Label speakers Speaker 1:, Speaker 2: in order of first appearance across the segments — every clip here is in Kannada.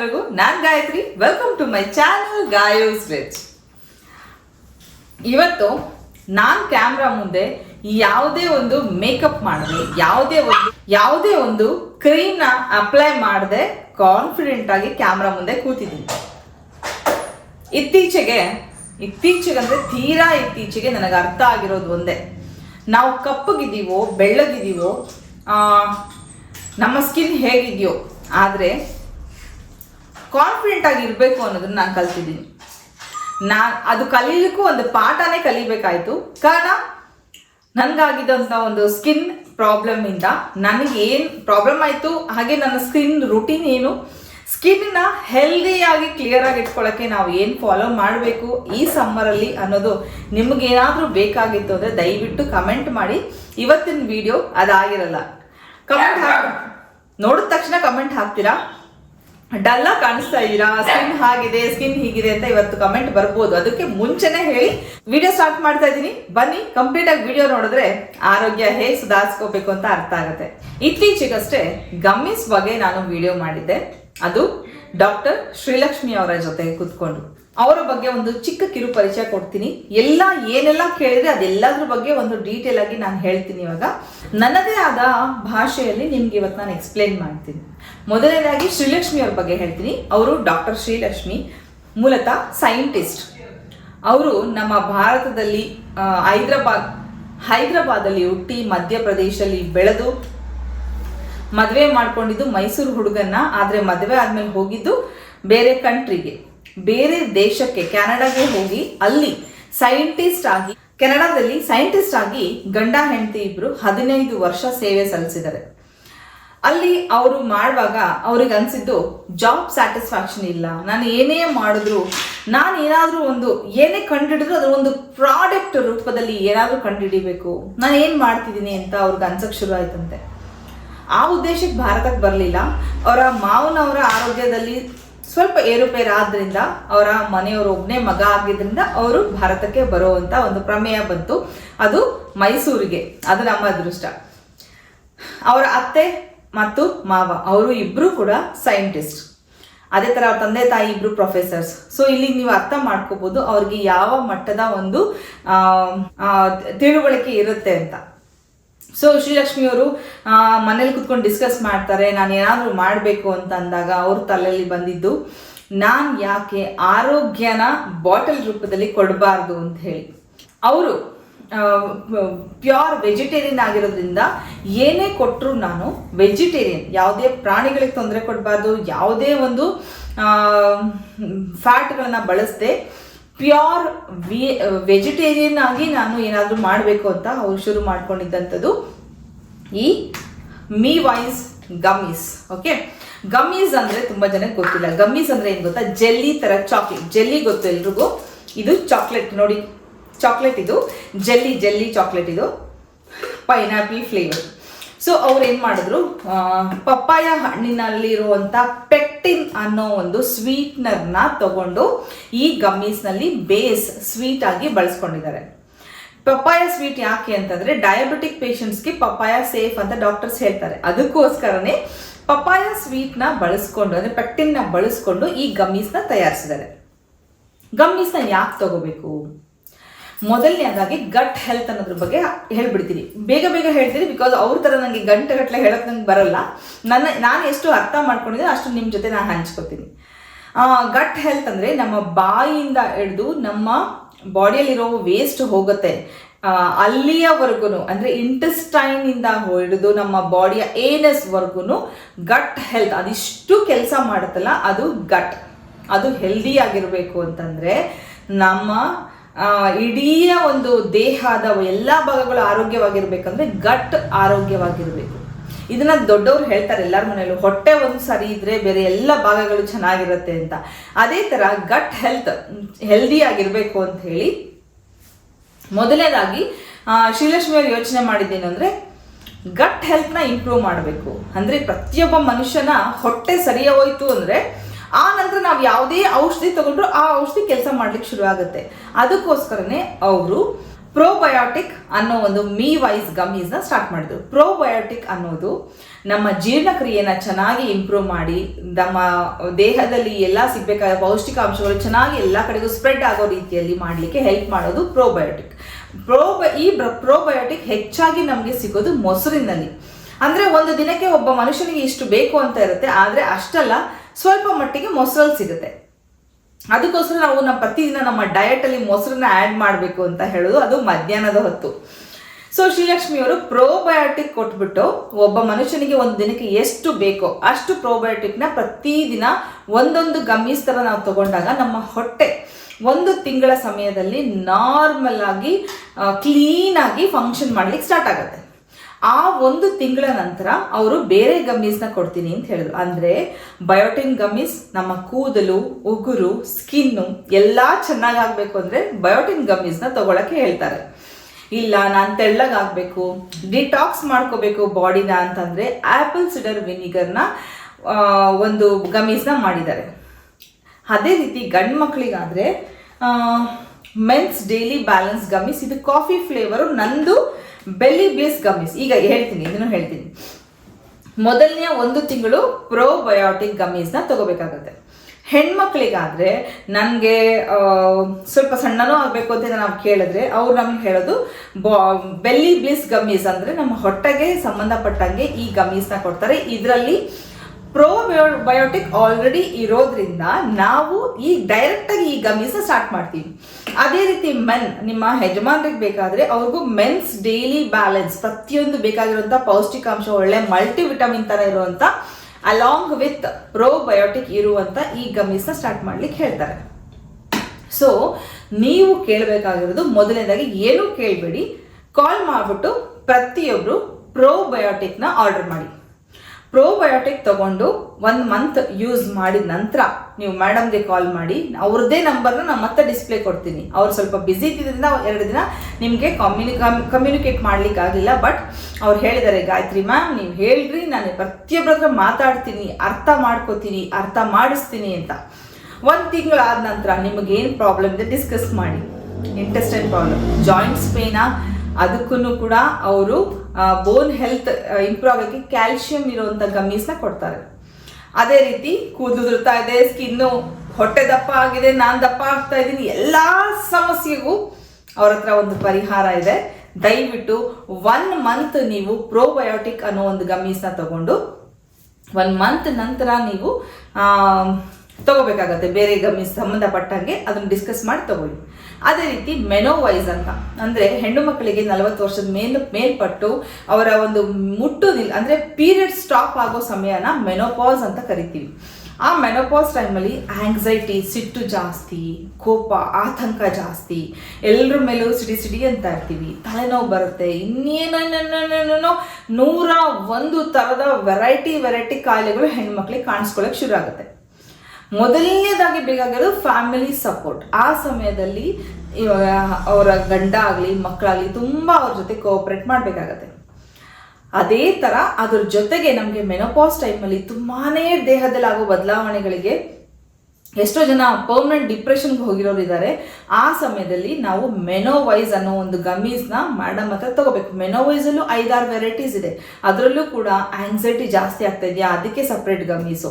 Speaker 1: ಎಲ್ರಿಗೂ ನಾನ್ Gayatri. Welcome to my channel Gayos veg ಇವತ್ತು ನಾನ್ ಕ್ಯಾಮ್ರಾ ಮುಂದೆ ಯಾವುದೇ ಒಂದು ಮೇಕಪ್ ಮಾಡದೆ, ಯಾವುದೇ ಒಂದು ಯಾವುದೇ ಒಂದು ಕ್ರೀಮ್ನ ಅಪ್ಲೈ ಮಾಡದೆ ಕಾನ್ಫಿಡೆಂಟ್ ಆಗಿ ಕ್ಯಾಮ್ರಾ ಮುಂದೆ ಕೂತಿದ್ದೀನಿ. ಇತ್ತೀಚೆಗೆ ಇತ್ತೀಚೆಗೆ ಅಂದ್ರೆ ತೀರಾ ಇತ್ತೀಚೆಗೆ ನನಗೆ ಅರ್ಥ ಆಗಿರೋದು ಒಂದೇ. ನಾವು ಕಪ್ಪಗಿದ್ದೀವೋ, ಬೆಳ್ಳಗಿದ್ದೀವೋ ನಮ್ಮ ಸ್ಕಿನ್ ಹೇಗಿದೆಯೋ, ಆದರೆ ಕಾನ್ಫಿಡೆಂಟ್ ಆಗಿ ಇರಬೇಕು ಅನ್ನೋದನ್ನ ನಾನು ಕಲ್ತಿದ್ದೀನಿ. ನಾ ಅದು ಕಲೀಲಿಕ್ಕೂ ಒಂದು ಪಾಠನೇ ಕಲಿಬೇಕಾಯ್ತು. ಕಾರಣ ನನಗಾಗಿದ್ದಂಥ ಒಂದು ಸ್ಕಿನ್ ಪ್ರಾಬ್ಲಮ್ ಇಂದ ನನಗೆ ಏನು ಪ್ರಾಬ್ಲಮ್ ಆಯಿತು ಹಾಗೆ ನನ್ನ ಸ್ಕಿನ್ ರುಟೀನ್ ಏನು ಸ್ಕಿನ್ನ ಹೆಲ್ದಿಯಾಗಿ ಕ್ಲಿಯರ್ ಆಗಿ ಇಟ್ಕೊಳ್ಳೋಕ್ಕೆ ನಾವು ಏನು ಫಾಲೋ ಮಾಡಬೇಕು ಈ ಸಮ್ಮರಲ್ಲಿ ಅನ್ನೋದು ನಿಮಗೇನಾದರೂ ಬೇಕಾಗಿತ್ತು ಅಂದರೆ ದಯವಿಟ್ಟು ಕಮೆಂಟ್ ಮಾಡಿ. ಇವತ್ತಿನ ವಿಡಿಯೋ ಅದಾಗಿರಲ್ಲ. ಕಮೆಂಟ್ ಹಾಕಿ ನೋಡಿದ ತಕ್ಷಣ ಕಮೆಂಟ್ ಹಾಕ್ತೀರಾ? ಡಲ್ಲ ಕಾಣಿಸ್ತಾ ಇದ್ದೀರಾ? ಸ್ಕಿನ್ ಹಾಗಿದೆ ಸ್ಕಿನ್ ಹೀಗಿದೆ ಅಂತ ಇವತ್ತು ಕಮೆಂಟ್ ಬರ್ಬೋದು. ಅದಕ್ಕೆ ಮುಂಚೆನೆ ಹೇಳಿ ವಿಡಿಯೋ ಸ್ಟಾರ್ಟ್ ಮಾಡ್ತಾ ಇದ್ದೀನಿ. ಬನ್ನಿ ಕಂಪ್ಲೀಟ್ ಆಗಿ ವಿಡಿಯೋ ನೋಡಿದ್ರೆ ಆರೋಗ್ಯ ಹೇಗೆ ಸುಧಾರಿಸ್ಕೋಬೇಕು ಅಂತ ಅರ್ಥ ಆಗುತ್ತೆ. ಇತ್ತೀಚೆಗಷ್ಟೇ ಗಮ್ಮಿಸ್ ಬಗ್ಗೆ ನಾನು ವಿಡಿಯೋ ಮಾಡಿದ್ದೆ. ಅದು ಡಾಕ್ಟರ್ ಶ್ರೀಲಕ್ಷ್ಮಿ ಅವರ ಜೊತೆ ಕೂತ್ಕೊಂಡು. ಅವರ ಬಗ್ಗೆ ಒಂದು ಚಿಕ್ಕ ಕಿರು ಪರಿಚಯ ಕೊಡ್ತೀನಿ. ಎಲ್ಲ ಏನೆಲ್ಲ ಕೇಳಿದ್ರೆ ಅದೆಲ್ಲದ್ರ ಬಗ್ಗೆ ಒಂದು ಡೀಟೇಲ್ ಆಗಿ ನಾನು ಹೇಳ್ತೀನಿ ಇವಾಗ. ನನ್ನದೇ ಆದ ಭಾಷೆಯಲ್ಲಿ ನಿಮ್ಗೆ ಇವತ್ತು ನಾನು ಎಕ್ಸ್ಪ್ಲೇನ್ ಮಾಡ್ತೀನಿ. ಮೊದಲನೇದಾಗಿ ಶ್ರೀಲಕ್ಷ್ಮಿ ಅವ್ರ ಬಗ್ಗೆ ಹೇಳ್ತೀನಿ. ಅವರು ಡಾಕ್ಟರ್ ಶ್ರೀಲಕ್ಷ್ಮಿ, ಮೂಲತಃ ಸೈಂಟಿಸ್ಟ್. ಅವರು ನಮ್ಮ ಭಾರತದಲ್ಲಿ ಹೈದ್ರಾಬಾದ್, ಹೈದರಾಬಾದಲ್ಲಿ ಹುಟ್ಟಿ ಮಧ್ಯಪ್ರದೇಶದಲ್ಲಿ ಬೆಳೆದು ಮದುವೆ ಮಾಡ್ಕೊಂಡಿದ್ದು ಮೈಸೂರು ಹುಡುಗನ್ನ, ಆದರೆ ಮದುವೆ ಆದ್ಮೇಲೆ ಹೋಗಿದ್ದು ಬೇರೆ ಕಂಟ್ರಿಗೆ. ಬೇರೆ ದೇಶಕ್ಕೆ, ಕೆನಡಾಗೆ ಹೋಗಿ ಅಲ್ಲಿ ಸೈಂಟಿಸ್ಟ್ ಆಗಿ, ಕೆನಡಾದಲ್ಲಿ ಸೈಂಟಿಸ್ಟ್ ಆಗಿ ಗಂಡ ಹೆಂಡತಿ ಇಬ್ರು ಹದಿನೈದು ವರ್ಷ ಸೇವೆ ಸಲ್ಲಿಸಿದ್ದಾರೆ. ಅಲ್ಲಿ ಅವರು ಮಾಡುವಾಗ ಅವ್ರಿಗೆ ಅನ್ಸಿದ್ದು ಜಾಬ್ ಸ್ಯಾಟಿಸ್ಫ್ಯಾಕ್ಷನ್ ಇಲ್ಲ. ನಾನು ಏನೇ ಮಾಡಿದ್ರು, ನಾನು ಏನಾದರೂ ಒಂದು, ಏನೇ ಕಂಡುಹಿಡಿದ್ರು ಅದ್ರ ಒಂದು ಪ್ರಾಡಕ್ಟ್ ರೂಪದಲ್ಲಿ ಏನಾದರೂ ಕಂಡುಹಿಡಿಬೇಕು ನಾನು ಏನು ಮಾಡ್ತಿದ್ದೀನಿ ಅಂತ ಅವ್ರಿಗೆ ಅನ್ಸಕ್ಕೆ ಶುರು ಆಯ್ತಂತೆ. ಆ ಉದ್ದೇಶಕ್ಕೆ ಭಾರತಕ್ಕೆ ಬರಲಿಲ್ಲ. ಅವರ ಮಾವನವರ ಆರೋಗ್ಯದಲ್ಲಿ ಸ್ವಲ್ಪ ಏರುಪೇರು ಆದ್ರಿಂದ ಅವರ ಮನೆಯವರು ಒಬ್ಬನೇ ಮಗ ಆಗಿದ್ರಿಂದ ಅವರು ಭಾರತಕ್ಕೆ ಬರುವಂತ ಒಂದು ಪ್ರಮೇಯ ಬಂತು. ಅದು ಮೈಸೂರಿಗೆ. ಅದು ನಮ್ಮ ಅದೃಷ್ಟ. ಅವರ ಅತ್ತೆ ಮತ್ತು ಮಾವ, ಅವರು ಇಬ್ರು ಕೂಡ ಸೈಂಟಿಸ್ಟ್ ಅದೇ ತರ ಅವ್ರ ತಂದೆ ತಾಯಿ ಇಬ್ಬರು ಪ್ರೊಫೆಸರ್ಸ್ ಸೊ ಇಲ್ಲಿ ನೀವು ಅರ್ಥ ಮಾಡ್ಕೋಬೋದು ಅವ್ರಿಗೆ ಯಾವ ಮಟ್ಟದ ಒಂದು ತಿಳುವಳಿಕೆ ಇರುತ್ತೆ ಅಂತ. ಸೊ ಶ್ರೀಲಕ್ಷ್ಮಿಯವರು ಮನೇಲಿ ಕುತ್ಕೊಂಡು ಡಿಸ್ಕಸ್ ಮಾಡ್ತಾರೆ, ನಾನು ಏನಾದರೂ ಮಾಡಬೇಕು ಅಂತ ಅಂದಾಗ ಅವ್ರ ತಲೆಯಲ್ಲಿ ಬಂದಿದ್ದು, ನಾನು ಯಾಕೆ ಆರೋಗ್ಯನ ಬಾಟಲ್ ರೂಪದಲ್ಲಿ ಕೊಡಬಾರ್ದು ಅಂತ ಹೇಳಿ. ಅವರು ಪ್ಯೂರ್ ವೆಜಿಟೇರಿಯನ್ ಆಗಿರೋದ್ರಿಂದ ಏನೇ ಕೊಟ್ಟರು ನಾನು ವೆಜಿಟೇರಿಯನ್ ಯಾವುದೇ ಪ್ರಾಣಿಗಳಿಗೆ ತೊಂದರೆ ಕೊಡಬಾರ್ದು, ಯಾವುದೇ ಒಂದು ಫ್ಯಾಟ್ಗಳನ್ನ ಬಳಸದೆ ಪ್ಯೂರ್ ವೆಜಿಟೇರಿಯನ್ ಆಗಿ ನಾನು ಏನಾದರೂ ಮಾಡಬೇಕು ಅಂತ ಅವ್ರು ಶುರು ಮಾಡ್ಕೊಂಡಿದ್ದಂಥದ್ದು ಈ me wise gummies okay gummies ಅಂದರೆ ತುಂಬ ಜನಕ್ಕೆ ಗೊತ್ತಿಲ್ಲ. ಗಮ್ಮೀಸ್ ಅಂದರೆ ಏನು ಗೊತ್ತಾ? ಜೆಲ್ಲಿ ಥರ ಚಾಕ್ಲೇಟ್ ಜೆಲ್ಲಿ ಗೊತ್ತು ಎಲ್ರಿಗೂ? ಇದು ಚಾಕ್ಲೇಟ್ ನೋಡಿ ಚಾಕ್ಲೇಟ್ ಇದು. ಜೆಲ್ಲಿ ಜೆಲ್ಲಿ ಚಾಕ್ಲೇಟ್ ಇದು. ಪೈನಾಪಲ್ ಫ್ಲೇವರ್ ಸೊ ಅವ್ರು ಏನು ಮಾಡಿದ್ರು? ಪಪ್ಪಾಯ ಹಣ್ಣಿನಲ್ಲಿರುವಂಥ ಪೆಕ್ಟಿನ್ ಅನ್ನೋ ಒಂದು ಸ್ವೀಟ್ನರ್ನ ತಗೊಂಡು ಈ ಗಮ್ಮೀಸ್ನಲ್ಲಿ ಬೇಸ್ ಸ್ವೀಟ್ ಆಗಿ ಬಳಸ್ಕೊಂಡಿದ್ದಾರೆ. ಪಪ್ಪಾಯ ಸ್ವೀಟ್ ಯಾಕೆ ಅಂತಂದ್ರೆ ಡಯಾಬಿಟಿಕ್ ಪೇಷಂಟ್ಸ್ಗೆ ಪಪ್ಪಾಯ ಸೇಫ್ ಅಂತ ಡಾಕ್ಟರ್ಸ್ ಹೇಳ್ತಾರೆ. ಅದಕ್ಕೋಸ್ಕರನೇ ಪಪ್ಪಾಯ ಸ್ವೀಟ್ನ ಬಳಸ್ಕೊಂಡು, ಅಂದರೆ ಪೆಕ್ಟಿನ್ನ ಬಳಸ್ಕೊಂಡು ಈ ಗಮ್ಮೀಸ್ನ ತಯಾರಿಸಿದ್ದಾರೆ. ಗಮ್ಮೀಸ್ನ ಯಾಕೆ ತಗೋಬೇಕು? ಮೊದಲನೇದಾಗಿ ಗಟ್ ಹೆಲ್ತ್ ಅನ್ನೋದ್ರ ಬಗ್ಗೆ ಹೇಳ್ಬಿಡ್ತೀನಿ. ಬೇಗ ಬೇಗ ಹೇಳ್ತೀನಿ ಬಿಕಾಸ್ ಅವ್ರ ಥರ ನನಗೆ ಗಂಟೆಗಟ್ಟಲೆ ಹೇಳೋಕೆ ನಂಗೆ ಬರಲ್ಲ. ನನ್ನ, ನಾನು ಎಷ್ಟು ಅರ್ಥ ಮಾಡ್ಕೊಂಡಿದ್ದೀನಿ ಅಷ್ಟು ನಿಮ್ಮ ಜೊತೆ ನಾನು ಹಂಚ್ಕೋತೀನಿ. ಗಟ್ ಹೆಲ್ತ್ ಅಂದರೆ ನಮ್ಮ ಬಾಯಿಯಿಂದ ಹಿಡಿದು ನಮ್ಮ ಬಾಡಿಯಲ್ಲಿರೋ ವೇಸ್ಟ್ ಹೋಗುತ್ತೆ. ಅಲ್ಲಿಯವರೆಗೂ ಅಂದರೆ ಇಂಟೆಸ್ಟೈನಿಂದ ಹಿಡಿದು ನಮ್ಮ ಬಾಡಿಯ ಏನೆಸ್ವರೆಗೂ ಗಟ್ ಹೆಲ್ತ್ ಅದಿಷ್ಟು ಕೆಲಸ ಮಾಡುತ್ತಲ್ಲ, ಅದು ಗಟ್ ಅದು ಹೆಲ್ದಿ ಆಗಿರಬೇಕು ಅಂತಂದರೆ ನಮ್ಮ ಇಡೀ ಒಂದು ದೇಹದ ಎಲ್ಲ ಭಾಗಗಳು ಆರೋಗ್ಯವಾಗಿರ್ಬೇಕಂದ್ರೆ ಗಟ್ ಆರೋಗ್ಯವಾಗಿರಬೇಕು. ಇದನ್ನ ದೊಡ್ಡವ್ರು ಹೇಳ್ತಾರೆ ಎಲ್ಲರ ಮನೆಯಲ್ಲೂ, ಹೊಟ್ಟೆ ಒಂದು ಸರಿ ಇದ್ರೆ ಬೇರೆ ಎಲ್ಲ ಭಾಗಗಳು ಚೆನ್ನಾಗಿರುತ್ತೆ ಅಂತ. ಅದೇ ತರ ಗಟ್ ಹೆಲ್ತ್ ಹೆಲ್ದಿ ಆಗಿರ್ಬೇಕು ಅಂತ ಹೇಳಿ ಮೊದಲನೇದಾಗಿ ಶ್ರೀಲಕ್ಷ್ಮಿ ಅವರು ಯೋಚನೆ ಮಾಡಿದ್ದೇನೆಂದರೆ ಗಟ್ ಹೆಲ್ತ್ನ ಇಂಪ್ರೂವ್ ಮಾಡಬೇಕು. ಅಂದ್ರೆ ಪ್ರತಿಯೊಬ್ಬ ಮನುಷ್ಯನ ಹೊಟ್ಟೆ ಸರಿಯ ಹೋಯ್ತು ಅಂದ್ರೆ ಆ ನಂತರ ನಾವು ಯಾವುದೇ ಔಷಧಿ ತಗೊಂಡ್ರು ಆ ಔಷಧಿ ಕೆಲಸ ಮಾಡ್ಲಿಕ್ಕೆ ಶುರು ಆಗುತ್ತೆ. ಅದಕ್ಕೋಸ್ಕರನೇ ಅವರು ಪ್ರೋಬಯೋಟಿಕ್ ಅನ್ನೋ ಒಂದು ಮೀ ವೈಸ್ ಗಮ್ಮೀಸ್ನ ಸ್ಟಾರ್ಟ್ ಮಾಡಿದ್ರು. ಪ್ರೋಬಯೋಟಿಕ್ ಅನ್ನೋದು ನಮ್ಮ ಜೀರ್ಣಕ್ರಿಯೆನ ಚೆನ್ನಾಗಿ ಇಂಪ್ರೂವ್ ಮಾಡಿ, ನಮ್ಮ ದೇಹದಲ್ಲಿ ಎಲ್ಲ ಸಿಗಬೇಕಾದ ಪೌಷ್ಟಿಕಾಂಶಗಳು ಚೆನ್ನಾಗಿ ಎಲ್ಲ ಕಡೆಗೂ ಸ್ಪ್ರೆಡ್ ಆಗೋ ರೀತಿಯಲ್ಲಿ ಮಾಡಲಿಕ್ಕೆ ಹೆಲ್ಪ್ ಮಾಡೋದು ಪ್ರೋಬಯೋಟಿಕ್ ಪ್ರೋಬ ಈ ಪ್ರೋಬಯೋಟಿಕ್ ಹೆಚ್ಚಾಗಿ ನಮಗೆ ಸಿಗೋದು ಮೊಸರಿನಲ್ಲಿ ಅಂದ್ರೆ ಒಂದು ದಿನಕ್ಕೆ ಒಬ್ಬ ಮನುಷ್ಯನಿಗೆ ಇಷ್ಟು ಬೇಕು ಅಂತ ಇರುತ್ತೆ, ಆದ್ರೆ ಅಷ್ಟಲ್ಲ ಸ್ವಲ್ಪ ಮಟ್ಟಿಗೆ ಮೊಸರಲ್ಲಿ ಸಿಗುತ್ತೆ. ಅದಕ್ಕೋಸ್ಕರ ನಾವು ನಮ್ಮ ಪ್ರತಿದಿನ ನಮ್ಮ ಡಯಟ್ ಅಲ್ಲಿ ಮೊಸರನ್ನ ಆ್ಯಡ್ ಮಾಡಬೇಕು ಅಂತ ಹೇಳೋದು ಅದು ಮಧ್ಯಾಹ್ನದ ಹೊತ್ತು. ಸೊ ಶ್ರೀಲಕ್ಷ್ಮಿಯವರು ಪ್ರೋಬಯೋಟಿಕ್ ಕೊಟ್ಬಿಟ್ಟು ಒಬ್ಬ ಮನುಷ್ಯನಿಗೆ ಒಂದು ದಿನಕ್ಕೆ ಎಷ್ಟು ಬೇಕೋ ಅಷ್ಟು ಪ್ರೋಬಯೋಟಿಕ್ನ ಪ್ರತಿದಿನ ಒಂದೊಂದು ಗಮ್ಮೀಸ್ ಥರ ನಾವು ತಗೊಂಡಾಗ ನಮ್ಮ ಹೊಟ್ಟೆ ಒಂದು ತಿಂಗಳ ಸಮಯದಲ್ಲಿ ನಾರ್ಮಲ್ ಆಗಿ ಕ್ಲೀನ್ ಆಗಿ ಫಂಕ್ಷನ್ ಮಾಡ್ಲಿಕ್ಕೆ ಸ್ಟಾರ್ಟ್ ಆಗುತ್ತೆ. ಆ ಒಂದು ತಿಂಗಳ ನಂತರ ಅವರು ಬೇರೆ ಗಮ್ಮೀಸ್ನ ಕೊಡ್ತೀನಿ ಅಂತ ಹೇಳಿದ್ರು. ಅಂದ್ರೆ ಬಯೋಟಿನ್ ಗಮ್ಮೀಸ್ ನಮ್ಮ ಕೂದಲು, ಉಗುರು, ಸ್ಕಿನ್ನು ಎಲ್ಲ ಚೆನ್ನಾಗಾಗಬೇಕು ಅಂದ್ರೆ ಬಯೋಟಿನ್ ಗಮ್ಮೀಸ್ನ ತಗೊಳಕ್ಕೆ ಹೇಳ್ತಾರೆ. ಇಲ್ಲ, ನಾನು ತೆಳ್ಳಗಾಗಬೇಕು. ಡಿಟಾಕ್ಸ್ ಮಾಡ್ಕೋಬೇಕು ಬಾಡಿನ ಅಂತಂದ್ರೆ ಆಪಲ್ ಸಿಡರ್ ವಿನಿಗರ್ನ ಒಂದು ಗಮೀಸ್ನ ಮಾಡಿದ್ದಾರೆ. ಅದೇ ರೀತಿ ಗಂಡು ಮಕ್ಕಳಿಗಾದರೆ ಮೆನ್ಸ್ ಡೈಲಿ ಬ್ಯಾಲೆನ್ಸ್ ಗಮೀಸ್, ಇದು ಕಾಫಿ ಫ್ಲೇವರು ನಂದು ಬೆಲ್ಲಿ ಬ್ಲಿಸ್ ಗಮೀಸ್ ಈಗ ಹೇಳ್ತೀನಿ, ಇದನ್ನು ಹೇಳ್ತೀನಿ. ಮೊದಲನೇ ಒಂದು ತಿಂಗಳು ಪ್ರೋಬಯೋಟಿಕ್ ಗಮೀಸ್ನ ತಗೋಬೇಕಾಗತ್ತೆ. ಹೆಣ್ಮಕ್ಳಿಗಾದ್ರೆ ನನಗೆ ಸ್ವಲ್ಪ ಸಣ್ಣನೂ ಆಗಬೇಕು ಅಂತ ನಾವು ಕೇಳಿದ್ರೆ ಅವ್ರು ನಮ್ಗೆ ಹೇಳೋದು ಬೆಲ್ಲಿ ಬ್ಲಿಸ್ ಗಮೀಸ್ ಅಂದರೆ ನಮ್ಮ ಹೊಟ್ಟೆಗೆ ಸಂಬಂಧಪಟ್ಟಂಗೆ ಈ ಗಮೀಸ್ನ ಕೊಡ್ತಾರೆ. ಇದರಲ್ಲಿ ಪ್ರೋಬಯೋಟಿಕ್ ಆಲ್ರೆಡಿ ಇರೋದ್ರಿಂದ ನಾವು ಈ ಡೈರೆಕ್ಟಾಗಿ ಈ ಗಮೀಸ್ನ ಸ್ಟಾರ್ಟ್ ಮಾಡ್ತೀವಿ. ಅದೇ ರೀತಿ ಮೆನ್ ನಿಮ್ಮ ಯಜಮಾನ್ರಿಗೆ ಬೇಕಾದರೆ ಅವ್ರಿಗೂ ಮೆನ್ಸ್ ಡೈಲಿ ಬ್ಯಾಲೆನ್ಸ್ ಪ್ರತಿಯೊಂದು ಬೇಕಾಗಿರುವಂಥ ಪೌಷ್ಟಿಕಾಂಶ, ಒಳ್ಳೆ ಮಲ್ಟಿ ವಿಟಮಿನ್ ಥರ ಇರುವಂಥ ಅಲಾಂಗ್ ವಿತ್ ಪ್ರೋಬಯೋಟಿಕ್ ಇರುವಂಥ ಈ ಗಮೀಸ್ನ ಸ್ಟಾರ್ಟ್ ಮಾಡ್ಲಿಕ್ಕೆ ಹೇಳ್ತಾರೆ. ಸೊ ನೀವು ಕೇಳಬೇಕಾಗಿರೋದು ಮೊದಲನೇದಾಗಿ ಏನು ಕೇಳಬೇಡಿ? ಕಾಲ್ ಮಾಡಿಬಿಟ್ಟು ಪ್ರತಿಯೊಬ್ಬರು ಪ್ರೋಬಯೋಟಿಕ್ನ ಆರ್ಡರ್ ಮಾಡಿ. ಪ್ರೋಬಯೋಟಿಕ್ ತಗೊಂಡು ಒನ್ ಮಂತ್ ಯೂಸ್ ಮಾಡಿದ ನಂತರ ನೀವು ಮೇಡಮ್ಗೆ ಕಾಲ್ ಮಾಡಿ, ಅವ್ರದ್ದೇ ನಂಬರ್ನ ನಾನು ಮತ್ತೆ ಡಿಸ್ಪ್ಲೇ ಕೊಡ್ತೀನಿ. ಅವ್ರು ಸ್ವಲ್ಪ ಬ್ಯುಸಿ ಇದ್ದಿದ್ದರಿಂದ ಎರಡು ದಿನ ನಿಮಗೆ ಕಮ್ಯುನಿ ಕಮ್ಯುನಿಕೇಟ್ ಮಾಡ್ಲಿಕ್ಕೆ ಆಗಿಲ್ಲ ಬಟ್ ಅವ್ರು ಹೇಳಿದ್ದಾರೆ, ಗಾಯತ್ರಿ ಮ್ಯಾಮ್ ನೀವು ಹೇಳ್ರಿ, ನಾನು ಪ್ರತಿಯೊಬ್ಬರ ಹತ್ರ ಮಾತಾಡ್ತೀನಿ, ಅರ್ಥ ಮಾಡ್ಕೋತೀನಿ, ಅರ್ಥ ಮಾಡಿಸ್ತೀನಿ ಅಂತ. ಒಂದು ತಿಂಗಳಾದ ನಂತರ ನಿಮಗೇನು ಪ್ರಾಬ್ಲಮ್ ಇದೆ ಡಿಸ್ಕಸ್ ಮಾಡಿ. ಇಂಟೆಸ್ಟೈನ್ ಪ್ರಾಬ್ಲಮ್ ಜಾಯಿಂಟ್ಸ್ ಪೇನಾ ಅದಕ್ಕೂ ಕೂಡ ಅವರು ಬೋನ್ ಹೆಲ್ತ್ ಇಂಪ್ರೂವ್ ಆಗೋಕ್ಕೆ ಕ್ಯಾಲ್ಶಿಯಂ ಇರುವಂಥ ಗಮ್ಮೀಸ್ನ ಕೊಡ್ತಾರೆ. ಅದೇ ರೀತಿ ಕೂದಲು ಉದುರ್ತಾ ಇದೆ ಸ್ಕಿನ್ನು ಹೊಟ್ಟೆ ದಪ್ಪ ಆಗಿದೆ, ನಾನು ದಪ್ಪ ಆಗ್ತಾ ಇದ್ದೀನಿ, ಎಲ್ಲ ಸಮಸ್ಯೆಗೂ ಅವ್ರ ಹತ್ರ ಒಂದು ಪರಿಹಾರ ಇದೆ. ದಯವಿಟ್ಟು ಒನ್ ಮಂತ್ ನೀವು ಪ್ರೋಬಯೋಟಿಕ್ ಅನ್ನೋ ಒಂದು ಗಮ್ಮೀಸ್ನ ತಗೊಂಡು ಒನ್ ಮಂತ್ ನಂತರ ನೀವು ತಗೋಬೇಕಾಗತ್ತೆ. ಬೇರೆ ಗಮನಿಸಿ ಸಂಬಂಧಪಟ್ಟಂಗೆ ಅದನ್ನು ಡಿಸ್ಕಸ್ ಮಾಡಿ ತಗೊಳ್ಳಿ. ಅದೇ ರೀತಿ ಮೆನೋವೈಸ್ ಅಂತ, ಅಂದರೆ ಹೆಣ್ಣು ಮಕ್ಕಳಿಗೆ ನಲವತ್ತು ವರ್ಷದ ಮೇಲ್, ಮೇಲ್ಪಟ್ಟು ಅವರ ಒಂದು ಮುಟ್ಟುದಿಲ್ಲ ಅಂದರೆ ಪೀರಿಯಡ್ ಸ್ಟಾಪ್ ಆಗೋ ಸಮಯನ ಮೆನೋಪಾಸ್ ಅಂತ ಕರಿತೀವಿ. ಆ ಮೆನೋಪಾಸ್ ಟೈಮಲ್ಲಿ ಆಂಗ್ಸೈಟಿ ಸಿಟ್ಟು ಜಾಸ್ತಿ, ಕೋಪ, ಆತಂಕ ಜಾಸ್ತಿ ಎಲ್ಲರ ಮೇಲೂ ಸಿಡಿ ಸಿಡಿ ಅಂತ ಇರ್ತೀವಿ. ತಲೆನೋವು ಬರುತ್ತೆ ಇನ್ನೇನೇನೇನೇನೇನೋ ನೂರ ಒಂದು ಥರದ ವೆರೈಟಿ ವೆರೈಟಿ ಕಾಯಿಲೆಗಳು ಹೆಣ್ಮಕ್ಳಿಗೆ ಕಾಣಿಸ್ಕೊಳ್ಳೋಕೆ ಶುರು ಆಗುತ್ತೆ. ಮೊದಲನೇದಾಗಿ ಬೇಕಾಗಿರೋದು ಫ್ಯಾಮಿಲಿ ಸಪೋರ್ಟ್ ಆ ಸಮಯದಲ್ಲಿ ಇವಾಗ ಅವರ ಗಂಡ ಆಗಲಿ, ಮಕ್ಕಳಾಗಲಿ ತುಂಬ ಅವ್ರ ಜೊತೆ ಕೋಆಪ್ರೇಟ್ ಮಾಡಬೇಕಾಗತ್ತೆ. ಅದೇ ಥರ ಅದ್ರ ಜೊತೆಗೆ ನಮಗೆ ಮೆನೋಪಾಸ್ ಟೈಮಲ್ಲಿ ತುಂಬಾ ದೇಹದಲ್ಲಿ ಆಗೋ ಬದಲಾವಣೆಗಳಿಗೆ ಎಷ್ಟೋ ಜನ ಪರ್ಮನೆಂಟ್ ಡಿಪ್ರೆಷನ್ಗೆ ಹೋಗಿರೋರು ಇದ್ದಾರೆ ಆ ಸಮಯದಲ್ಲಿ ನಾವು ಮೆನೋವೈಸ್ ಅನ್ನೋ ಒಂದು ಗಮೀಸ್ನ ಮೇಡಮ್ ಹತ್ರ ತಗೋಬೇಕು. ಮೆನೋವೈಸಲ್ಲೂ ಐದಾರು ವೆರೈಟೀಸ್ ಇದೆ. ಅದರಲ್ಲೂ ಕೂಡ ಆಂಗ್ಸೈಟಿ ಜಾಸ್ತಿ ಆಗ್ತಾ ಇದೆಯಾ? ಅದಕ್ಕೆ ಸಪ್ರೇಟ್ ಗಮೀಸು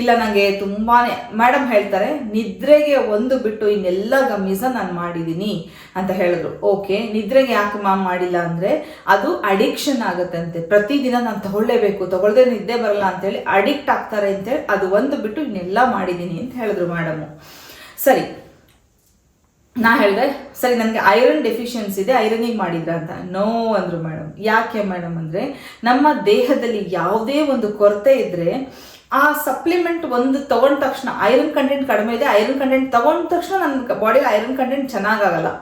Speaker 1: ಇಲ್ಲ ನನಗೆ ತುಂಬಾ ಮೇಡಮ್ ಹೇಳ್ತಾರೆ, ನಿದ್ರೆಗೆ ಒಂದು ಬಿಟ್ಟು ಇನ್ನೆಲ್ಲ ಗಮೀಸನ್ನ ನಾನು ಮಾಡಿದ್ದೀನಿ ಅಂತ ಹೇಳಿದ್ರು. ಓಕೆ ನಿದ್ರೆಗೆ ಯಾಕೆ ಮ್ಯಾಮ್ ಮಾಡಿಲ್ಲ ಅಂದರೆ ಅದು ಅಡಿಕ್ಷನ್ ಆಗುತ್ತಂತೆ. ಪ್ರತಿದಿನ ನಾನು ತಗೊಳ್ಳೇಬೇಕು ತಗೊಳ್ಳದೆ ನಿದ್ದೆ ಬರಲ್ಲ ಅಂತೇಳಿ ಅಡಿಕ್ಟ್ ಆಗ್ತಾರೆ ಅಂತೇಳಿ ಅದು ಒಂದು ಬಿಟ್ಟು ಇನ್ನೆಲ್ಲ ಮಾಡಿದ್ದೀನಿ ಅಂತ ಹೇಳಿದ್ರು. ಮೇಡಮು ಸರಿ. ನಾ ಹೇಳಿದೆ, ಸರಿ, ನನಗೆ ಐರನ್ ಡೆಫಿಷಿಯನ್ಸಿ ಇದೆ ಐರನಿಂಗ್ ಮಾಡಿದ್ರ ಅಂತ. ನೋ ಅಂದರು ಮೇಡಮ್ ಯಾಕೆ ಮೇಡಮ್ ಅಂದರೆ, ನಮ್ಮ ದೇಹದಲ್ಲಿ ಯಾವುದೇ ಒಂದು ಕೊರತೆ ಇದ್ದರೆ ಆ ಸಪ್ಲಿಮೆಂಟ್ ಒಂದು ತಗೊಂಡ ತಕ್ಷಣ ಐರನ್ ಕಂಟೆಂಟ್ ಕಡಿಮೆ ಇದೆ ಐರನ್ ಕಂಟೆಂಟ್ ತಗೊಂಡ ತಕ್ಷಣ ನನ್ನ ಬಾಡಿಗೆ ಐರನ್ ಕಂಟೆಂಟ್ ಚೆನ್ನಾಗಾಗಲ್ಲ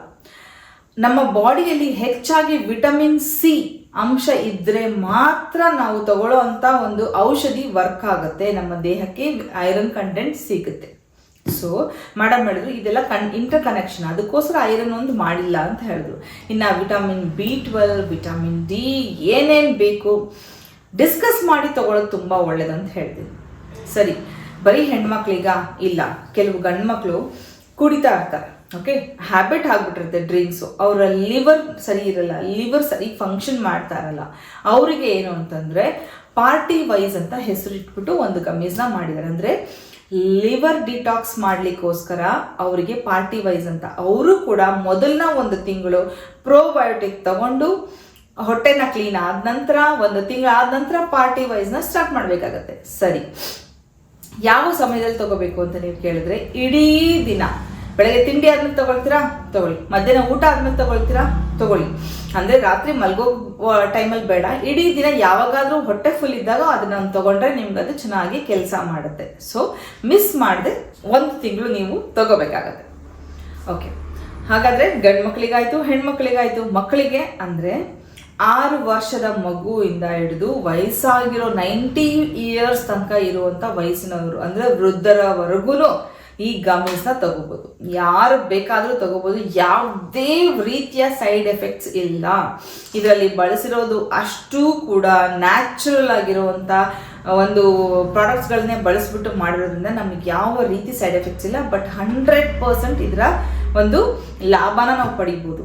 Speaker 1: ನಮ್ಮ ಬಾಡಿಯಲ್ಲಿ ಹೆಚ್ಚಾಗಿ ವಿಟಮಿನ್ ಸಿ ಅಂಶ ಇದ್ರೆ ಮಾತ್ರ ನಾವು ತಗೊಳ್ಳೋ ಅಂತ ಒಂದು ಔಷಧಿ ವರ್ಕ್ ಆಗುತ್ತೆ. ನಮ್ಮ ದೇಹಕ್ಕೆ ಐರನ್ ಕಂಟೆಂಟ್ ಸಿಗುತ್ತೆ. ಸೊ ಮೇಡಮ್ ಹೇಳಿದ್ರು, ಇದೆಲ್ಲ ಕನ್ ಇಂಟರ್ ಕನೆಕ್ಷನ್ ಅದಕ್ಕೋಸ್ಕರ ಐರನ್ ಒಂದು ಮಾಡಿಲ್ಲ ಅಂತ ಹೇಳಿದ್ರು. ಇನ್ನು vitamin B twelve vitamin D ಏನೇನು ಬೇಕು ಡಿಸ್ಕಸ್ ಮಾಡಿ ತಗೊಳ್ಳೋದು ತುಂಬ ಒಳ್ಳೇದಂತ ಹೇಳ್ತೀನಿ ಸರಿ, ಬರೀ ಹೆಣ್ಮಕ್ಳಿಗ ಇಲ್ಲ. ಕೆಲವು ಗಂಡು ಮಕ್ಕಳು ಕುಡಿತಾ ಇರ್ತಾರೆ ಓಕೆ ಹ್ಯಾಬಿಟ್ ಆಗ್ಬಿಟ್ಟಿರುತ್ತೆ ಡ್ರಿಂಕ್ಸು ಅವರ ಲಿವರ್ ಸರಿ ಇರಲ್ಲ ಲಿವರ್ ಸರಿ ಫಂಕ್ಷನ್ ಮಾಡ್ತಾ ಇರಲ್ಲ. ಅವರಿಗೆ ಏನು ಅಂತಂದರೆ ಪಾರ್ಟಿ ವೈಸ್ ಅಂತ ಹೆಸರಿಟ್ಬಿಟ್ಟು ಒಂದು ಗಮೀಸ್ನ ಮಾಡಿದ್ದಾರೆ. ಅಂದರೆ ಲಿವರ್ ಡಿಟಾಕ್ಸ್ ಮಾಡಲಿಕ್ಕೋಸ್ಕರ ಅವರಿಗೆ ಪಾರ್ಟಿ ವೈಸ್ ಅಂತ. ಅವರು ಕೂಡ ಮೊದಲನ ಒಂದು ತಿಂಗಳು ಪ್ರೋಬಯೋಟಿಕ್ ತಗೊಂಡು ಹೊಟ್ಟೆನ ಕ್ಲೀನ್ ಆದ ನಂತರ ಒಂದು ತಿಂಗಳು ಆದ ನಂತರ ಪಾರ್ಟಿ ವೈಸ್ನ ಸ್ಟಾರ್ಟ್ ಮಾಡಬೇಕಾಗತ್ತೆ. ಸರಿ. ಯಾವ ಸಮಯದಲ್ಲಿ ತಗೋಬೇಕು ಅಂತ ನೀವು ಕೇಳಿದ್ರೆ ಇಡೀ ದಿನ. ಬೆಳಗ್ಗೆ ತಿಂಡಿ ಆದ್ಮೇಲೆ ತಗೊಳ್ತೀರಾ? ತಗೊಳ್ಳಿ. ಮಧ್ಯಾಹ್ನ ಊಟ ಆದ್ಮೇಲೆ ತಗೊಳ್ತೀರಾ? ತಗೊಳ್ಳಿ. ಅಂದ್ರೆ ರಾತ್ರಿ ಮಲ್ಗೋ ಟೈಮಲ್ಲಿ ಬೇಡ. ಇಡೀ ದಿನ ಯಾವಾಗಾದ್ರೂ ಹೊಟ್ಟೆ ಫುಲ್ ಇದ್ದಾಗ ಅದನ್ನ ತಗೊಂಡ್ರೆ ನಿಮ್ಗೆ ಅದು ಚೆನ್ನಾಗಿ ಕೆಲಸ ಮಾಡುತ್ತೆ. ಸೊ ಮಿಸ್ ಮಾಡದೆ ಒಂದು ತಿಂಗಳು ನೀವು ತಗೋಬೇಕಾಗತ್ತೆ. ಓಕೆ ಹಾಗಾದ್ರೆ ಗಂಡು ಮಕ್ಕಳಿಗಾಯ್ತು ಹೆಣ್ಮಕ್ಳಿಗಾಯ್ತು ಮಕ್ಕಳಿಗೆ ಅಂದ್ರೆ ಆರು ವರ್ಷದ ಮಗುವಿಂದ ಹಿಡಿದು ವಯಸ್ಸಾಗಿರೋ ನೈಂಟಿ ಇಯರ್ಸ್ ತನಕ ಇರುವಂತ ವಯಸ್ಸಿನವರು, ಅಂದ್ರೆ ವೃದ್ಧರವರೆಗೂ ಈ ಗಮೀಸ್ನ ತಗೋಬೋದು. ಯಾರು ಬೇಕಾದರೂ ತಗೋಬೋದು. ಯಾವುದೇ ರೀತಿಯ ಸೈಡ್ ಎಫೆಕ್ಟ್ಸ್ ಇಲ್ಲ. ಇದರಲ್ಲಿ ಬಳಸಿರೋದು ಅಷ್ಟು ಕೂಡ ನ್ಯಾಚುರಲ್ ಆಗಿರುವಂಥ ಒಂದು ಪ್ರಾಡಕ್ಟ್ಸ್ಗಳನ್ನೇ ಬಳಸ್ಬಿಟ್ಟು ಮಾಡಿರೋದ್ರಿಂದ ನಮಗೆ ಯಾವ ರೀತಿ ಸೈಡ್ ಎಫೆಕ್ಟ್ಸ್ ಇಲ್ಲ. ಬಟ್ ಹಂಡ್ರೆಡ್ ಪರ್ಸೆಂಟ್ ಇದರ ಒಂದು ಲಾಭನ ನಾವು ಪಡಿಬೋದು.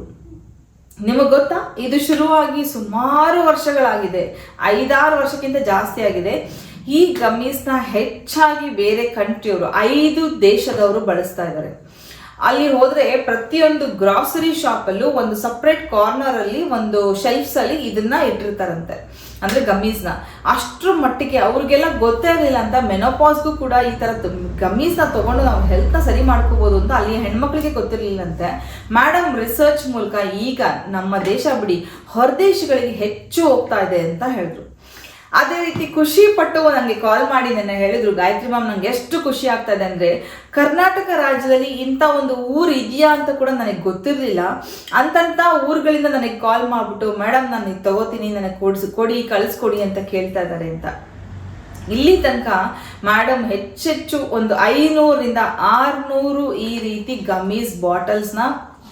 Speaker 1: ನಿಮಗೆ ಗೊತ್ತಾ? ಇದು ಶುರುವಾಗಿ ಸುಮಾರು ವರ್ಷಗಳಾಗಿದೆ. ಐದಾರು ವರ್ಷಕ್ಕಿಂತ ಜಾಸ್ತಿ ಆಗಿದೆ. ಈ ಗಮ್ಮೀಸ್ನ ಹೆಚ್ಚಾಗಿ ಬೇರೆ ಕಂಟ್ರಿಯವರು, ಐದು ದೇಶದವರು ಬಳಸ್ತಾ ಇದ್ದಾರೆ. ಅಲ್ಲಿ ಹೋದ್ರೆ ಪ್ರತಿಯೊಂದು ಗ್ರಾಸರಿ ಶಾಪಲ್ಲೂ ಒಂದು ಸಪ್ರೇಟ್ ಕಾರ್ನರ್ ಅಲ್ಲಿ ಒಂದು ಶೆಲ್ಫ್ಸ್ ಅಲ್ಲಿ ಇದನ್ನ ಇಟ್ಟಿರ್ತಾರಂತೆ, ಅಂದ್ರೆ ಗಮ್ಮೀಸ್ನ ಅಷ್ಟ್ರ ಮಟ್ಟಿಗೆ ಅವ್ರಿಗೆಲ್ಲ ಗೊತ್ತೇ ಇರಲಿಲ್ಲ ಅಂತ ಮೆನೋಪಾಸ್ಗೂ ಕೂಡ ಈ ತರ ಗಮ್ಮೀಸ್ನ ತಗೊಂಡು ನಾವು ಹೆಲ್ತ್ ಸರಿ ಮಾಡ್ಕೋಬಹುದು ಅಂತ ಅಲ್ಲಿ ಹೆಣ್ಮಕ್ಳಿಗೆ ಗೊತ್ತಿರಲಿಲ್ಲಂತೆ. ಮೇಡಮ್ ರಿಸರ್ಚ್ ಮೂಲಕ ಈಗ ನಮ್ಮ ದೇಶ ಬಿಡಿ ಹೊರದೇಶಗಳಿಗೆ ಹೆಚ್ಚು ಹೋಗ್ತಾ ಇದೆ ಅಂತ ಹೇಳಿದ್ರು. ಅದೇ ರೀತಿ ಖುಷಿ ಪಟ್ಟು ನನಗೆ ಕಾಲ್ ಮಾಡಿ ನನ್ನ ಹೇಳಿದ್ರು, ಗಾಯತ್ರಿ ಮ್ಯಾಮ್, ನಂಗೆ ಎಷ್ಟು ಖುಷಿ ಆಗ್ತದೆ ಅಂದ್ರೆ ಕರ್ನಾಟಕ ರಾಜ್ಯದಲ್ಲಿ ಇಂಥ ಒಂದು ಊರು ಇದೆಯಾ ಅಂತ ಕೂಡ ನನಗೆ ಗೊತ್ತಿರಲಿಲ್ಲ. ಅಂತಂತ ಊರುಗಳಿಂದ ನನಗೆ ಕಾಲ್ ಮಾಡಿಬಿಟ್ಟು, ಮೇಡಮ್, ನಾನು ತಗೋತೀನಿ, ನನಗೆ ಕೊಡ್ಸ್, ಕೊಡಿ, ಕಳಿಸ್ಕೊಡಿ ಅಂತ ಕೇಳ್ತಾ ಇದ್ದಾರೆ ಅಂತ. ಇಲ್ಲಿ ತನಕ ಮೇಡಮ್ ಹೆಚ್ಚೆಚ್ಚು ಒಂದು ಐನೂರಿಂದ ಆರುನೂರು ಈ ರೀತಿ ಗಮ್ಮೀಸ್ ಬಾಟಲ್ಸ್ನ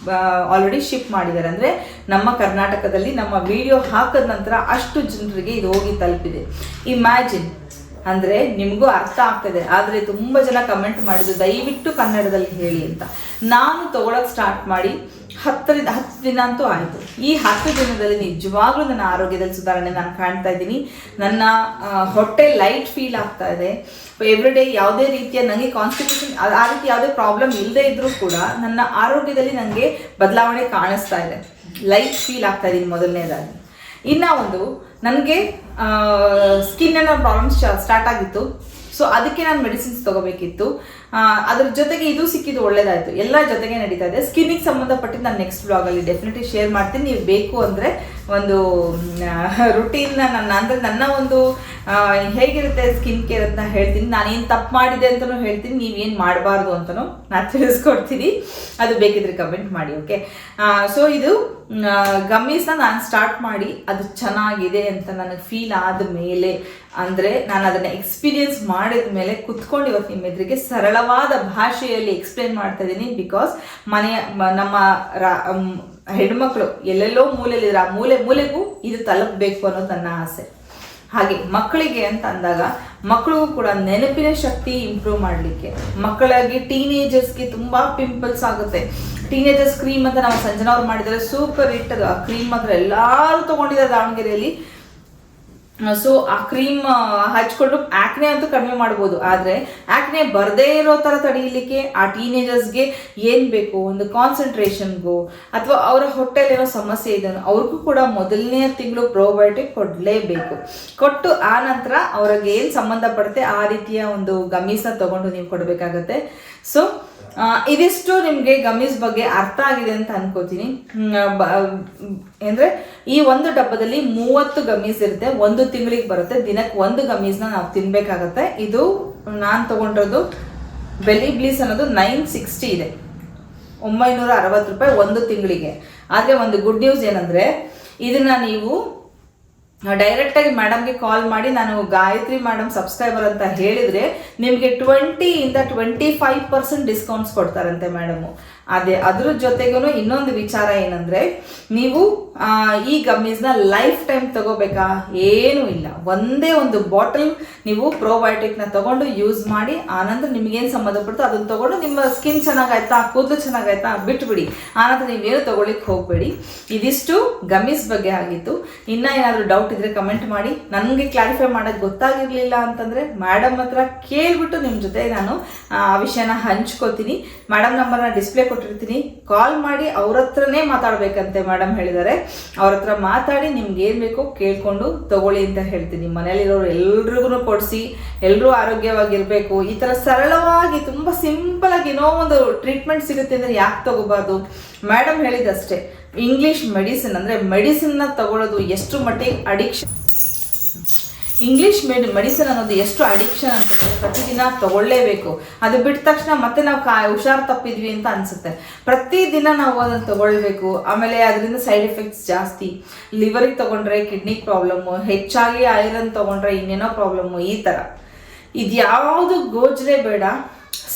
Speaker 1: ಆಲ್ರೆಡಿ ಶಿಪ್ ಮಾಡಿದ್ದಾರೆ. ಅಂದರೆ ನಮ್ಮ ಕರ್ನಾಟಕದಲ್ಲಿ ನಮ್ಮ ವಿಡಿಯೋ ಹಾಕಿದ ನಂತರ ಅಷ್ಟು ಜನರಿಗೆ ಇದು ಹೋಗಿ ತಲುಪಿದೆ. ಇಮ್ಯಾಜಿನ್ ಅಂದರೆ ನಿಮಗೂ ಅರ್ಥ ಆಗ್ತದೆ. ಆದರೆ ತುಂಬ ಜನ ಕಮೆಂಟ್ ಮಾಡಿದ್ರು ದಯವಿಟ್ಟು ಕನ್ನಡದಲ್ಲಿ ಹೇಳಿ ಅಂತ. ನಾನು ತಗೊಳಕ್ ಸ್ಟಾರ್ಟ್ ಮಾಡಿ ಹತ್ತರಿಂದ, ಹತ್ತು ದಿನ ಅಂತೂ ಆಯಿತು. ಈ ಹತ್ತು ದಿನದಲ್ಲಿ ನಿಜವಾಗ್ಲೂ ನನ್ನ ಆರೋಗ್ಯದಲ್ಲಿ ಸುಧಾರಣೆ ನಾನು ಕಾಣ್ತಾ ಇದ್ದೀನಿ. ನನ್ನ ಹೊಟ್ಟೆ ಲೈಟ್ ಫೀಲ್ ಆಗ್ತಾ ಇದೆ. ಎವ್ರಿ ಡೇ ಯಾವುದೇ ರೀತಿಯ ನನಗೆ ಕಾನ್ಸ್ಟಿಟ್ಯೂಷನ್ ಆ ರೀತಿ ಯಾವುದೇ ಪ್ರಾಬ್ಲಮ್ ಇಲ್ಲದೆ ಇದ್ದರೂ ಕೂಡ ನನ್ನ ಆರೋಗ್ಯದಲ್ಲಿ ನನಗೆ ಬದಲಾವಣೆ ಕಾಣಿಸ್ತಾ ಇದೆ. ಲೈಟ್ ಫೀಲ್ ಆಗ್ತಾ ಇದ್ದೀನಿ ಮೊದಲನೇದಾಗಿ. ಇನ್ನ ಒಂದು, ನನಗೆ ಸ್ಕಿನ್ ಅನ್ನೋ ಪ್ರಾಬ್ಲಮ್ಸ್ ಸ್ಟಾರ್ಟ್ ಆಗಿತ್ತು. ಸೊ ಅದಕ್ಕೆ ನಾನು ಮೆಡಿಸಿನ್ಸ್ ತಗೋಬೇಕಿತ್ತು. ಅದ್ರ ಜೊತೆಗೆ ಇದು ಸಿಕ್ಕಿದ್ದು ಒಳ್ಳೇದಾಯ್ತು. ಎಲ್ಲ ಜೊತೆಗೆ ನಡೀತಾ ಇದೆ. ಸ್ಕಿನ್ನಿಗೆ ಸಂಬಂಧಪಟ್ಟಿದ್ದು ನಾನು ನೆಕ್ಸ್ಟ್ ಬ್ಲಾಗಲ್ಲಿ ಡೆಫಿನೆಟ್ಲಿ ಶೇರ್ ಮಾಡ್ತೀನಿ. ನೀವು ಬೇಕು ಅಂದರೆ ಒಂದು ರುಟೀನ್ ನನ್ನ, ಅಂದರೆ ನನ್ನ ಒಂದು ಹೇಗಿರುತ್ತೆ ಸ್ಕಿನ್ ಕೇರ್ ಅಂತ ಹೇಳ್ತೀನಿ. ನಾನೇನು ತಪ್ಪು ಮಾಡಿದೆ ಅಂತಲೂ ಹೇಳ್ತೀನಿ. ನೀವೇನು ಮಾಡಬಾರ್ದು ಅಂತಲೂ ನಾನು ತಿಳಿಸ್ಕೊಡ್ತೀನಿ. ಅದು ಬೇಕಿದ್ರೆ ಕಮೆಂಟ್ ಮಾಡಿ ಓಕೆ ಸೊ ಇದು ಗಮ್ಮೀಸ್ನ ನಾನು ಸ್ಟಾರ್ಟ್ ಮಾಡಿ ಅದು ಚೆನ್ನಾಗಿದೆ ಅಂತ ನನಗೆ ಫೀಲ್ ಆದ ಮೇಲೆ ಅಂದರೆ ನಾನು ಅದನ್ನು ಎಕ್ಸ್ಪೀರಿಯನ್ಸ್ ಮಾಡಿದ ಮೇಲೆ ಕುತ್ಕೊಂಡು ಇವತ್ತು ನಿಮ್ಮ ಎದುರಿಗೆ ಸರಳವಾದ ಭಾಷೆಯಲ್ಲಿ ಎಕ್ಸ್ಪ್ಲೇನ್ ಮಾಡ್ತಾ ಇದ್ದೀನಿ ಬಿಕಾಸ್ ಮನೆಯ ನಮ್ಮ ರಾ ಹೆಣ್ಮಕ್ಳು ಎಲ್ಲೆಲ್ಲೋ ಮೂಲೆಯಲ್ಲಿರೋ ಆ ಮೂಲೆ, ಮೂಲೆಗೂ ಇದು ತಲುಪಬೇಕು ಅನ್ನೋದು ನನ್ನ ಆಸೆ. ಹಾಗೆ ಮಕ್ಕಳಿಗೆ ಅಂತ ಅಂದಾಗ ಮಕ್ಕಳಿಗೂ ಕೂಡ ನೆನಪಿನ ಶಕ್ತಿ ಇಂಪ್ರೂವ್ ಮಾಡಲಿಕ್ಕೆ. ಮಕ್ಕಳಾಗಿ ಟೀನೇಜರ್ಸ್ಗೆ ತುಂಬ ಪಿಂಪಲ್ಸ್ ಆಗುತ್ತೆ. ಟೀನೇಜರ್ಸ್ ಕ್ರೀಮ್ ಅಂತ ನಾವು ಸಂಜನಾ ಅವ್ರು ಮಾಡಿದ್ರೆ ಸೂಪರ್ ಹಿಟ್ ಅದು. ಆ ಕ್ರೀಮ್ ಮಾತ್ರ ಎಲ್ಲರೂ ತಗೊಂಡಿದ್ದಾರೆ ದಾವಣಗೆರೆಯಲ್ಲಿ. ಸೊ ಆ ಕ್ರೀಮ್ ಹಚ್ಕೊಂಡು ಆಕ್ನೆ ಅಂತೂ ಕಡಿಮೆ ಮಾಡ್ಬೋದು. ಆದರೆ ಆಕ್ನೆ ಬರದೇ ಇರೋ ಥರ ತಡೆಯಲಿಕ್ಕೆ ಆ ಟೀನೇಜರ್ಸ್ಗೆ ಏನು ಬೇಕು? ಒಂದು ಕಾನ್ಸಂಟ್ರೇಷನ್ಗೂ ಅಥವಾ ಅವರ ಹೊಟ್ಟೆಲಿರೋ ಸಮಸ್ಯೆ ಇದೆ ಅವ್ರಿಗೂ ಕೂಡ ಮೊದಲನೇ ತಿಂಗಳು ಪ್ರೋಬಯೋಟಿಕ್ ಕೊಡಲೇಬೇಕು. ಕೊಟ್ಟು ಆ ನಂತರ ಅವ್ರಿಗೆ ಏನು ಸಂಬಂಧಪಡುತ್ತೆ ಆ ರೀತಿಯ ಒಂದು ಗಮೀಸನ್ನ ತಗೊಂಡು ನೀವು ಕೊಡಬೇಕಾಗತ್ತೆ. ಸೊ ಇದಿಷ್ಟು ನಿಮಗೆ ಗಮೀಸ್ ಬಗ್ಗೆ ಅರ್ಥ ಆಗಿದೆ ಅಂತ ಅನ್ಕೋತೀನಿ. ಅಂದರೆ ಈ ಒಂದು ಡಬ್ಬದಲ್ಲಿ ಮೂವತ್ತು ಗಮೀಸ್ ಇರುತ್ತೆ, ಒಂದು ತಿಂಗಳಿಗೆ ಬರುತ್ತೆ ದಿನಕ್ಕೆ ಒಂದು ಗಮೀಸ್ನ ನಾವು ತಿನ್ಬೇಕಾಗತ್ತೆ. ಇದು ನಾನು ತಗೊಂಡಿರೋದು ಬೆಲಿ ಬ್ಲೀಸ್ ಅನ್ನೋದು ನೈನ್ ಸಿಕ್ಸ್ಟಿ ಇದೆ. ಒಂಬೈನೂರ ಅರವತ್ತು ರೂಪಾಯಿ ಒಂದು ತಿಂಗಳಿಗೆ. ಆದರೆ ಒಂದು ಗುಡ್ ನ್ಯೂಸ್ ಏನಂದ್ರೆ, ಇದನ್ನ ನೀವು ಡೈರೆಕ್ಟಾಗಿ ಮೇಡಮ್ಗೆ ಕಾಲ್ ಮಾಡಿ ನಾನು ಗಾಯತ್ರಿ ಮೇಡಮ್ ಸಬ್ಸ್ಕ್ರೈಬರ್ ಅಂತ ಹೇಳಿದರೆ ನಿಮಗೆ ಟ್ವೆಂಟಿಯಿಂದ ಟ್ವೆಂಟಿ ಫೈವ್ ಪರ್ಸೆಂಟ್ ಡಿಸ್ಕೌಂಟ್ಸ್ ಕೊಡ್ತಾರಂತೆ ಮೇಡಮು ಅದೇ ಅದ್ರ ಜೊತೆಗೂ ಇನ್ನೊಂದು ವಿಚಾರ ಏನಂದ್ರೆ, ನೀವು ಈ ಗಮ್ಮೀಸ್ನ ಲೈಫ್ ಟೈಮ್ ತಗೋಬೇಕಾ? ಏನೂ ಇಲ್ಲ. ಒಂದೇ ಒಂದು ಬಾಟಲ್ ನೀವು ಪ್ರೋಬಯೋಟಿಕ್ನ ತಗೊಂಡು ಯೂಸ್ ಮಾಡಿ, ಆನಂತರ ನಿಮಗೇನು ಸಂಬಂಧಪಡ್ತೋ ಅದನ್ನ ತಗೊಂಡು ನಿಮ್ಮ ಸ್ಕಿನ್ ಚೆನ್ನಾಗಾಯ್ತಾ, ಕೂದಲು ಚೆನ್ನಾಗಾಯ್ತಾ ಬಿಟ್ಬಿಡಿ. ಆನಂತರ ನೀವೇನು ತಗೊಳ್ಳಿಕ್ಕೆ ಹೋಗಬೇಡಿ. ಇದಿಷ್ಟು ಗಮ್ಮೀಸ್ ಬಗ್ಗೆ ಆಗಿತ್ತು. ಇನ್ನ ಏನಾದರೂ ಡೌಟ್ ಇದ್ರೆ ಕಮೆಂಟ್ ಮಾಡಿ. ನನಗೆ ಕ್ಲಾರಿಫೈ ಮಾಡೋದು ಗೊತ್ತಾಗಿರ್ಲಿಲ್ಲ ಅಂತಂದ್ರೆ ಮೇಡಮ್ ಹತ್ರ ಕೇಳ್ಬಿಟ್ಟು ನಿಮ್ಮ ಜೊತೆ ನಾನು, ಆ ವಿಷಯನ ಹಂಚ್ಕೋತೀನಿ. ಮೇಡಮ್ ನಂಬರ್ನ ಡಿಸ್ಪ್ಲೇ ಕೊಟ್ಟಿರ್ತೀನಿ ಕಾಲ್ ಮಾಡಿ ಅವ್ರ ಹತ್ರನೇ ಮಾತಾಡ್ಬೇಕಂತೆ ಮೇಡಮ್ ಹೇಳಿದ್ದಾರೆ ಅವ್ರ ಹತ್ರ ಮಾತಾಡಿ ನಿಮ್ಗೆ ಏನ್ ಬೇಕೋ ಕೇಳ್ಕೊಂಡು ತಗೊಳ್ಳಿ ಅಂತ ಹೇಳ್ತೀನಿ. ಮನೇಲಿರೋರು ಎಲ್ರಿಗೂ ಕೊಡಿಸಿ ಎಲ್ಲರೂ ಆರೋಗ್ಯವಾಗಿರ್ಬೇಕು. ಈ ತರ ಸರಳವಾಗಿ, ತುಂಬಾ ಸಿಂಪಲ್ ಆಗಿ ಏನೋ ಒಂದು ಟ್ರೀಟ್ಮೆಂಟ್ ಸಿಗುತ್ತೆ ಅಂದ್ರೆ ಯಾಕೆ ತಗೋಬಾರ್ದು? ಮೇಡಮ್ ಹೇಳಿದಷ್ಟೇ. ಇಂಗ್ಲಿಷ್ ಮೆಡಿಸಿನ್ ಅಂದ್ರೆ ಮೆಡಿಸಿನ್ನ ತಗೊಳ್ಳೋದು ಎಷ್ಟು ಮಟ್ಟಿಗೆ ಅಡಿಕ್ಷನ್ ಇಂಗ್ಲಿಷ್ ಮೆಡ್ ಮೆಡಿಸಿನ್ ಅನ್ನೋದು ಎಷ್ಟು ಅಡಿಕ್ಷನ್ ಅಂತಂದರೆ ಪ್ರತಿದಿನ ತಗೊಳ್ಳೇಬೇಕು. ಅದು ಬಿಟ್ಟ ತಕ್ಷಣ ಮತ್ತೆ ನಾವು ಕಾ, ಹುಷಾರು ತಪ್ಪಿದ್ವಿ ಅಂತ ಅನ್ಸುತ್ತೆ. ಪ್ರತಿದಿನ ನಾವು ಅದನ್ನು ತಗೊಳ್ಬೇಕು. ಆಮೇಲೆ ಅದರಿಂದ ಸೈಡ್ ಎಫೆಕ್ಟ್ಸ್ ಜಾಸ್ತಿ. ಲಿವರಿಗೆ ತಗೊಂಡ್ರೆ ಕಿಡ್ನಿ ಪ್ರಾಬ್ಲಮ್ಮು ಹೆಚ್ಚಾಗಿ ಐರನ್ ತಗೊಂಡ್ರೆ ಇನ್ನೇನೋ ಪ್ರಾಬ್ಲಮ್ಮು ಈ ಥರ ಇದ್ಯಾವುದು ಗೋಜ್ರೆ ಬೇಡ.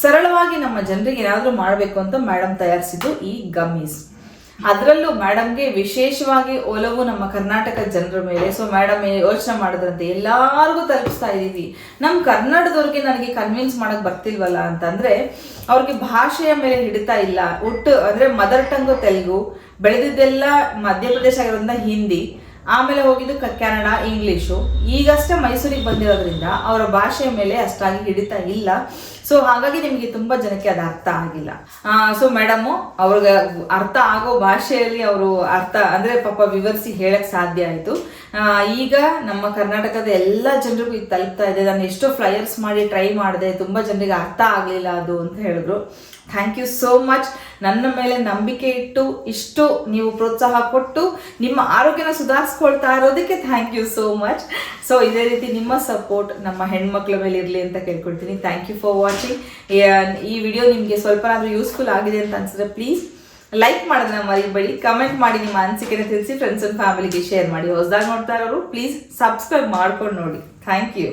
Speaker 1: ಸರಳವಾಗಿ ನಮ್ಮ ಜನರಿಗೆ ಏನಾದರೂ ಮಾಡಬೇಕು ಅಂತ ಮೇಡಮ್ ತಯಾರಿಸಿದ್ದು ಈ ಗಮ್ಮೀಸ್ ಅದರಲ್ಲೂ ಮೇಡಮ್ಗೆ ವಿಶೇಷವಾಗಿ ಒಲವು ನಮ್ಮ ಕರ್ನಾಟಕ ಜನರ ಮೇಲೆ. ಸೊ ಮೇಡಮ್ ಯೋಚನೆ ಮಾಡಿದ್ರಂತೆ, ಎಲ್ಲಾರ್ಗೂ ತಲುಪಿಸ್ತಾ ಇದ್ದೀವಿ. ನಮ್ಮ ಕನ್ನಡದವ್ರಿಗೆ ನನಗೆ ಕನ್ವಿನ್ಸ್ ಮಾಡಕ್ ಬರ್ತಿಲ್ವಲ್ಲ ಅಂತಂದ್ರೆ, ಅವ್ರಿಗೆ ಭಾಷೆಯ ಮೇಲೆ ಹಿಡಿತಾ ಇಲ್ಲ. ಒಟ್ಟು ಅಂದ್ರೆ ಮದರ್ ಟಂಗು ತೆಲುಗು, ಬೆಳೆದಿದ್ದೆಲ್ಲ ಮಧ್ಯಪ್ರದೇಶ ಆಗಿರೋದ್ರಿಂದ ಹಿಂದಿ. ಆಮೇಲೆ ಹೋಗಿದ್ದು ಕನ್ನಡ ಇಂಗ್ಲೀಷು ಈಗಷ್ಟೇ ಮೈಸೂರಿಗೆ ಬಂದಿರೋದ್ರಿಂದ ಅವರ ಭಾಷೆಯ ಮೇಲೆ ಅಷ್ಟಾಗಿ ಹಿಡಿತಾ ಇಲ್ಲ. ಸೊ ಹಾಗಾಗಿ ನಿಮಗೆ ತುಂಬಾ ಜನಕ್ಕೆ ಅದು ಅರ್ಥ ಆಗಿಲ್ಲ. ಸೊ ಮೇಡಮು, ಅವ್ರಿಗೆ ಅರ್ಥ ಆಗೋ ಭಾಷೆಯಲ್ಲಿ ಅವರು ಅರ್ಥ, ಅಂದ್ರೆ ಪಾಪ ವಿವರಿಸಿ ಹೇಳಕ್ ಸಾಧ್ಯ ಆಯಿತು. ಈಗ ನಮ್ಮ ಕರ್ನಾಟಕದ ಎಲ್ಲ ಜನರಿಗೂ ಇದು ತಲುಪ್ತಾ ಇದೆ. ನಾನು ಎಷ್ಟೋ ಫ್ಲೈಯರ್ಸ್ ಮಾಡಿ ಟ್ರೈ ಮಾಡಿದೆ. ತುಂಬ ಜನರಿಗೆ ಅರ್ಥ ಆಗಲಿಲ್ಲ ಅದು ಅಂತ ಹೇಳಿದ್ರು. ಥ್ಯಾಂಕ್ ಯು ಸೋ ಮಚ್ ನನ್ನ ಮೇಲೆ ನಂಬಿಕೆ ಇಟ್ಟು ಇಷ್ಟು ನೀವು ಪ್ರೋತ್ಸಾಹ ಕೊಟ್ಟು ನಿಮ್ಮ ಆರೋಗ್ಯನ ಸುಧಾರಿಸ್ಕೊಳ್ತಾ ಇರೋದಕ್ಕೆ thank you so much so ಇದೇ ರೀತಿ ನಿಮ್ಮ ಸಪೋರ್ಟ್ ನಮ್ಮ ಹೆಣ್ಮಕ್ಳ ಮೇಲೆ ಇರಲಿ ಅಂತ ಕೇಳ್ಕೊಳ್ತೀನಿ. ಥ್ಯಾಂಕ್ ಯು ಫಾರ್ ವಾಚಿಂಗ್ ಈ ವಿಡಿಯೋ ನಿಮಗೆ ಸ್ವಲ್ಪನಾದರೂ ಯೂಸ್ಫುಲ್ ಆಗಿದೆ ಅಂತ ಅನ್ಸಿದ್ರೆ ಪ್ಲೀಸ್ ಲೈಕ್ ಮಾಡೋದನ್ನ ಮರಿಬೇಡಿ ಕಮೆಂಟ್ ಮಾಡಿ ನಿಮ್ಮ ಅನಿಸಿಕೆನ ತಿಳಿಸಿ ಫ್ರೆಂಡ್ಸ್ ಅಂಡ್ ಫ್ಯಾಮಿಲಿಗೆ ಶೇರ್ ಮಾಡಿ. ಹೊಸದಾಗಿ ನೋಡ್ತಾ ಇರೋರು ಪ್ಲೀಸ್ ಸಬ್ಸ್ಕ್ರೈಬ್ ಮಾಡ್ಕೊಂಡು ನೋಡಿ. Thank you